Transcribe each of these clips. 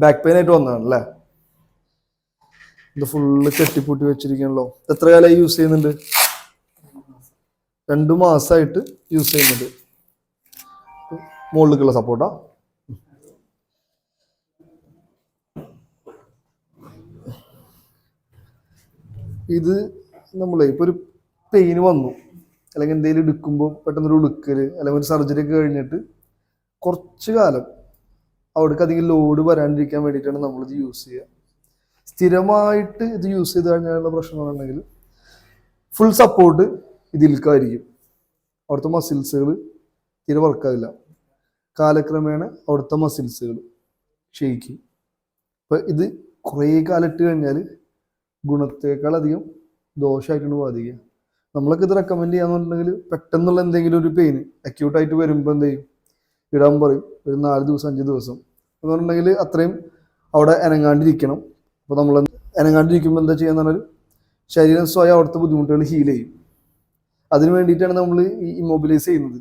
Back pain ആയിട്ട് വന്നതാണ് അല്ലേ ഇത് ഫുള്ള് കെട്ടിപ്പൂട്ടി വെച്ചിരിക്കണല്ലോ. എത്ര കാലമായി യൂസ് ചെയ്യുന്നുണ്ട്? രണ്ടു മാസമായിട്ട് യൂസ് ചെയ്യുന്നുണ്ട്. മുകളിലേക്കുള്ള സപ്പോർട്ടാ ഇത് നമ്മളെ ഇപ്പൊ ഒരു പെയിൻ വന്നു. അല്ലെങ്കിൽ എന്തെങ്കിലും എടുക്കുമ്പോൾ പെട്ടെന്നൊരു ഉടുക്കൽ അല്ലെങ്കിൽ ഒരു സർജറി ഒക്കെ കഴിഞ്ഞിട്ട് കുറച്ച് കാലം അവിടേക്ക് അധികം ലോഡ് വരാണ്ടിരിക്കാൻ വേണ്ടിയിട്ടാണ് നമ്മളിത് യൂസ് ചെയ്യുക. സ്ഥിരമായിട്ട് ഇത് യൂസ് ചെയ്ത് കഴിഞ്ഞാലുള്ള പ്രശ്നം എന്നുണ്ടെങ്കിൽ ഫുൾ സപ്പോർട്ട് ഇതിൽക്കായിരിക്കും. അവിടുത്തെ മസിൽസുകൾ തീരെ വർക്കാകില്ല കാലക്രമേണ അവിടുത്തെ മസിൽസുകൾ ക്ഷയിക്കും. അപ്പം ഇത് കുറേ കാലം ഇട്ട് കഴിഞ്ഞാൽ ഗുണത്തേക്കാൾ അധികം ദോഷമായിട്ടാണ് ബാധിക്കുക. നമ്മളൊക്കെ ഇത് റെക്കമെൻഡ് ചെയ്യാന്നുണ്ടെങ്കിൽ പെട്ടെന്നുള്ള എന്തെങ്കിലും ഒരു പെയിൻ അക്യൂട്ടായിട്ട് വരുമ്പോൾ എന്ത് ചെയ്യും? ഇടാൻ പറയും. ഒരു നാല് ദിവസം അഞ്ച് ദിവസം. എന്ന് പറഞ്ഞിട്ടുണ്ടെങ്കിൽ അത്രയും അവിടെ അനങ്ങാണ്ടിരിക്കണം. അപ്പോൾ നമ്മൾ അനങ്ങാണ്ടിരിക്കുമ്പോൾ എന്താ ചെയ്യാന്ന് പറഞ്ഞാൽ ശരീരം സ്വയം അവിടുത്തെ ബുദ്ധിമുട്ടുകൾ ഹീൽ ചെയ്യും. അതിന് വേണ്ടിയിട്ടാണ് നമ്മൾ ഈ ഇമ്മൊബിലൈസ് ചെയ്യുന്നത്.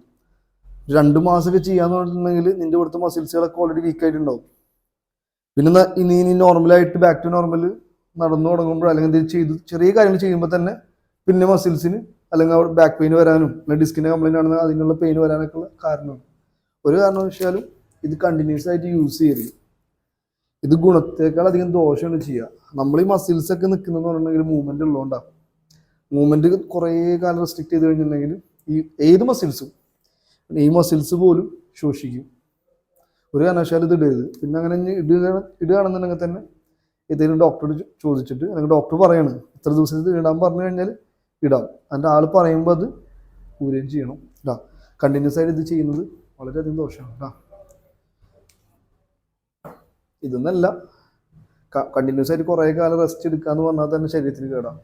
രണ്ട് മാസമൊക്കെ ചെയ്യാന്ന് പറഞ്ഞിട്ടുണ്ടെങ്കിൽ നിന്റെ ഇവിടുത്തെ മസിൽസുകളൊക്കെ ഓൾറെഡി വീക്ക് ആയിട്ടുണ്ടാവും. പിന്നെ ഇനി ഇനി നോർമലായിട്ട് ബാക്ക് ടു നോർമൽ നടന്നു തുടങ്ങുമ്പോൾ അല്ലെങ്കിൽ എന്തെങ്കിലും ചെയ്ത് ചെറിയ കാര്യങ്ങൾ ചെയ്യുമ്പോൾ തന്നെ പിന്നെ മസിൽസിന് അല്ലെങ്കിൽ അവിടെ ബാക്ക് പെയിൻ വരാനും അല്ലെങ്കിൽ ഡിസ്കിന്റെ കംപ്ലൈന്റ് ആണെന്ന് അതിനുള്ള പെയിൻ വരാനൊക്കെ ഉള്ള കാരണമാണ്. ഒരു കാരണവശാലും ഇത് കണ്ടിന്യൂസ് ആയിട്ട് യൂസ് ചെയ്യരുത്. ഇത് ഗുണത്തേക്കാൾ അധികം ദോഷമാണ് ചെയ്യുക. നമ്മൾ ഈ മസിൽസ് ഒക്കെ നിൽക്കുന്നതെന്ന് പറഞ്ഞിട്ടുണ്ടെങ്കിൽ മൂവ്മെന്റ് ഉള്ളതുകൊണ്ടാണ് മൂവ്മെന്റ് കുറേ കാലം റെസ്ട്രിക്ട് ചെയ്ത് കഴിഞ്ഞിട്ടുണ്ടെങ്കിൽ ഈ ഏത് മസിൽസും ഈ മസിൽസ് പോലും ശോഷിക്കും. ഒരു കാരണവശാലും ഇത് ഇടരുത്. പിന്നെ അങ്ങനെ ഇടുക ഇടുകയാണെന്നുണ്ടെങ്കിൽ തന്നെ ഏതെങ്കിലും ഡോക്ടറോട് ചോദിച്ചിട്ട് അല്ലെങ്കിൽ ഡോക്ടർ പറയാണ് ഇത്ര ദിവസം ഇത് ഇടാൻ പറഞ്ഞു കഴിഞ്ഞാൽ ഇടാം. അതിന്റെ ആൾ പറയുമ്പോൾ അത് കൂരുകയും ചെയ്യണം. കേട്ടോ കണ്ടിന്യൂസ് ആയിട്ട് ഇത് ചെയ്യുന്നത് വളരെയധികം ദോഷമാണ്. കേട്ടോ ഇതൊന്നല്ല. കണ്ടിന്യൂസ് ആയിട്ട് കുറേ കാലം റെസ്റ്റ് എടുക്കാന്ന് പറഞ്ഞാൽ തന്നെ ശരീരത്തിന് കേടാം.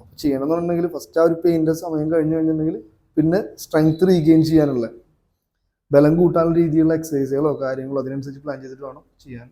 അപ്പോൾ ചെയ്യണമെന്നുണ്ടെങ്കിൽ ഫസ്റ്റ് ആ ഒരു പെയിന്റെ സമയം കഴിഞ്ഞ് കഴിഞ്ഞിട്ടുണ്ടെങ്കിൽ പിന്നെ സ്ട്രെങ്ത് റീഗെയിൻ ചെയ്യാനുള്ള ബലം കൂട്ടാനുള്ള രീതിയിലുള്ള എക്സസൈസുകളോ കാര്യങ്ങളോ അതിനനുസരിച്ച് പ്ലാൻ ചെയ്തിട്ട് വേണം ചെയ്യാൻ.